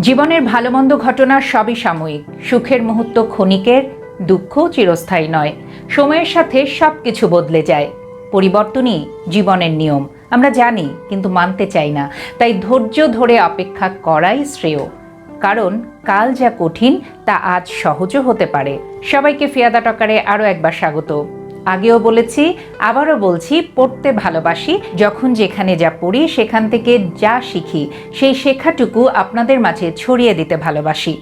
জীবনের ভালো মন্দ ঘটনা সবই সাময়িক। সুখের মুহূর্ত ক্ষণিকের দুঃখ চিরস্থায়ী নয়। সময়ের সাথে সব কিছু বদলে যায়। পরিবর্তনই জীবনের নিয়ম। আমরা জানি, কিন্তু মানতে চাই না। তাই ধৈর্য ধরে অপেক্ষা করাই শ্রেয়। কারণ কাল যা কঠিন, তা আজ সহজও হতে পারে। সবাইকে ফিয়াদা টকারে আরও একবার স্বাগত। আগেও বলেছি, আবারও বলছি, পড়তে ভালোবাসি। যখন যেখানে যা পড়ি, সেখান থেকে যা শিখি, সেই শেখাটুকু আপনাদের মাঝে ছড়িয়ে দিতে ভালোবাসি।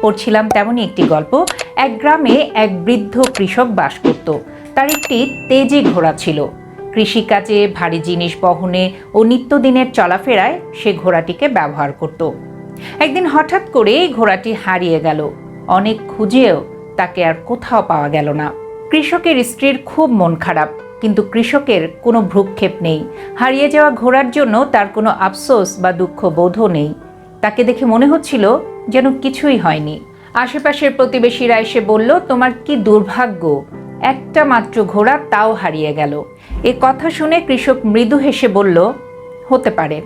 পড়ছিলাম তেমনই একটি গল্প। এক গ্রামে এক বৃদ্ধ কৃষক বাস করত। তার একটি তেজি ঘোড়া ছিল। কৃষিকাজে ভারী জিনিস বহনে ও নিত্যদিনের চলাফেরায় সে ঘোড়াটিকে ব্যবহার করত। একদিন হঠাৎ করে ঘোড়াটি হারিয়ে গেল। অনেক খুঁজেও তাকে আর কোথাও পাওয়া গেল না। কৃষকের স্ত্রীর খুব মন খারাপ, কিন্তু কৃষকের কোনো ভ্রুক্ষেপ নেই। হারিয়ে যাওয়া ঘোড়ার জন্য তার কোনো আফসোস বা দুঃখ বোধও নেই। তাকে দেখে মনে হচ্ছিল যেন কিছুই হয়নি। আশেপাশের প্রতিবেশীরা এসে বলল, তোমার কি দুর্ভাগ্য? একটা মাত্র ঘোড়া তাও হারিয়ে গেল। এ কথা শুনে কৃষক মৃদু হেসে বলল, হতে পারে।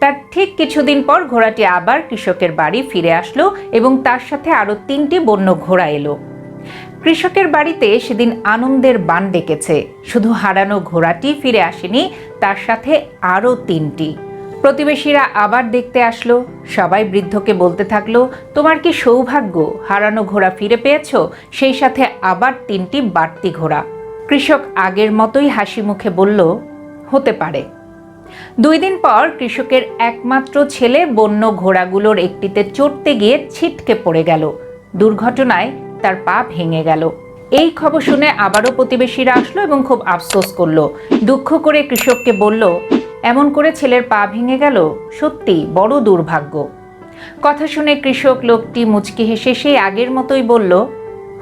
তার ঠিক কিছুদিন পর ঘোড়াটি আবার কৃষকের বাড়ি ফিরে আসলো এবং তার সাথে আরও তিনটি বন্য ঘোড়া এলো। কৃষকের বাড়িতে সেদিন আনন্দের বান ডেকেছে। শুধু হারানো ঘোড়াটি ফিরে আসেনি, তার সাথে আরও তিনটি। প্রতিবেশীরা আবার দেখতে আসলো, সবাই বৃদ্ধকে বলতে থাকল, তোমার কি সৌভাগ্য? হারানো ঘোড়া ফিরে পেয়েছ? সেই সাথে আবার তিনটি বাড়তি ঘোড়া। কৃষক আগের মতোই হাসি মুখে বলল, হতে পারে। দুই দিন পর কৃষকের একমাত্র ছেলে বন্য ঘোড়াগুলোর একটিতে চড়তে গিয়ে ছিটকে পড়ে গেল। দুর্ঘটনায় তার পা ভেঙে গেল। এই খবর শুনে আবারও প্রতিবেশীরা আসলো এবং খুব আফসোস করল। দুঃখ করে কৃষককে বলল, এমন করে ছেলের পা ভেঙে গেল সত্যি বড় দুর্ভাগ্য। কথা শুনে কৃষক লোকটি মুচকি হেসে সেই আগের মতোই বলল,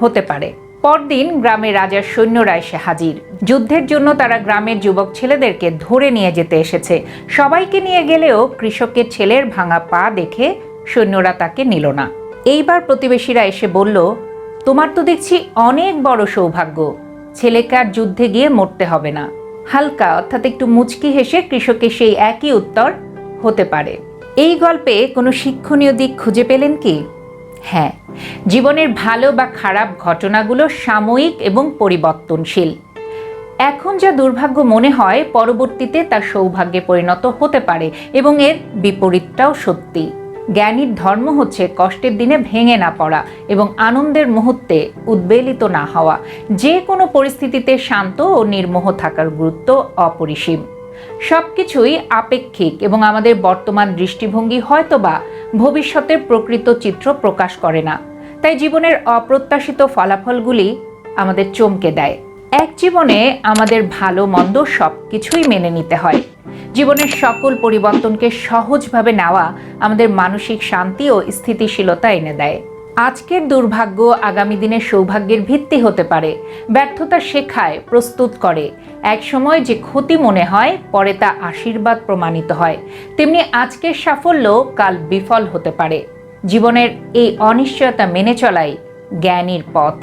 হতে পারে। পরদিন গ্রামে রাজার সৈন্যরা এসে হাজির। যুদ্ধের জন্য তারা গ্রামের যুবক ছেলেদেরকে ধরে নিয়ে যেতে এসেছে। সবাইকে নিয়ে গেলেও কৃষকের ছেলের ভাঙা পা দেখে সৈন্যরা তাকে নিল না। এইবার প্রতিবেশীরা এসে বলল তোমার তো দেখছি অনেক বড় সৌভাগ্য। ছেলেকে আর যুদ্ধে গিয়ে মরতে হবে না। হালকা, অর্থাৎ একটু মুচকি হেসে কৃষকের সেই একই উত্তর হতে পারে। এই গল্পে কোনো শিক্ষণীয় দিক খুঁজে পেলেন কি? হ্যাঁ জীবনের ভালো বা খারাপ ঘটনাগুলো সাময়িক এবং পরিবর্তনশীল। এখন যা দুর্ভাগ্য মনে হয়, পরবর্তীতে তা সৌভাগ্যে পরিণত হতে পারে এবং এর বিপরীতটাও সত্যি। জ্ঞানীর ধর্ম হচ্ছে কষ্টের দিনে ভেঙে না পড়া এবং আনন্দের মুহূর্তে উদ্বেলিত না হওয়া। যে কোনো পরিস্থিতিতে শান্ত ও নির্মোহ থাকার গুরুত্ব অপরিসীম। সব কিছুই আপেক্ষিক এবং আমাদের বর্তমান দৃষ্টিভঙ্গি হয়তোবা ভবিষ্যতের প্রকৃত চিত্র প্রকাশ করে না। তাই জীবনের অপ্রত্যাশিত ফলাফলগুলি আমাদের চমকে দেয়। এক জীবনে আমাদের ভালো, মন্দ সব কিছুই মেনে নিতে হয়। জীবনের সকল পরিবর্তনকে সহজভাবে নেওয়া আমাদের মানসিক শান্তি ও স্থিতিশীলতা এনে দেয়। আজকের দুর্ভাগ্য আগামী দিনের সৌভাগ্যের ভিত্তি হতে পারে। ব্যর্থতা শেখায়, প্রস্তুত করে। একসময় যে ক্ষতি মনে হয়, পরে তা আশীর্বাদ প্রমাণিত হয়। তেমনি আজকের সাফল্য কাল বিফল হতে পারে। জীবনের এই অনিশ্চয়তা মেনে চলাই জ্ঞানীর পথ।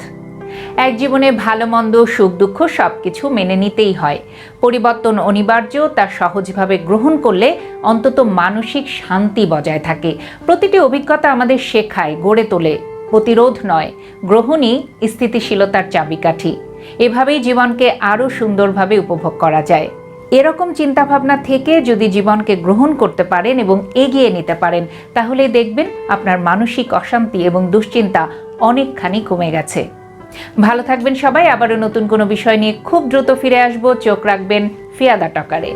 এক জীবনে ভালো, মন্দ, সুখ, দুঃখ সব কিছু মেনে নিতেই হয়। পরিবর্তন অনিবার্য, তা সহজভাবে গ্রহণ করলে অন্তত মানসিক শান্তি বজায় থাকে। প্রতিটি অভিজ্ঞতা আমাদের শেখায়, গড়ে তোলে। প্রতিরোধ নয়, গ্রহণই স্থিতিশীলতার চাবিকাঠি। এভাবেই জীবনকে আরও সুন্দরভাবে উপভোগ করা যায়। এরকম চিন্তাভাবনা থেকে যদি জীবনকে গ্রহণ করতে পারেন এবং এগিয়ে নিতে পারেন, তাহলে দেখবেন আপনার মানসিক অশান্তি এবং দুশ্চিন্তা অনেকখানি কমে গেছে। ভালো থাকবেন সবাই, আবারও নতুন কোনো বিষয় নিয়ে খুব দ্রুত ফিরে আসব। চোখ রাখবেন ফিয়াদা টকারে।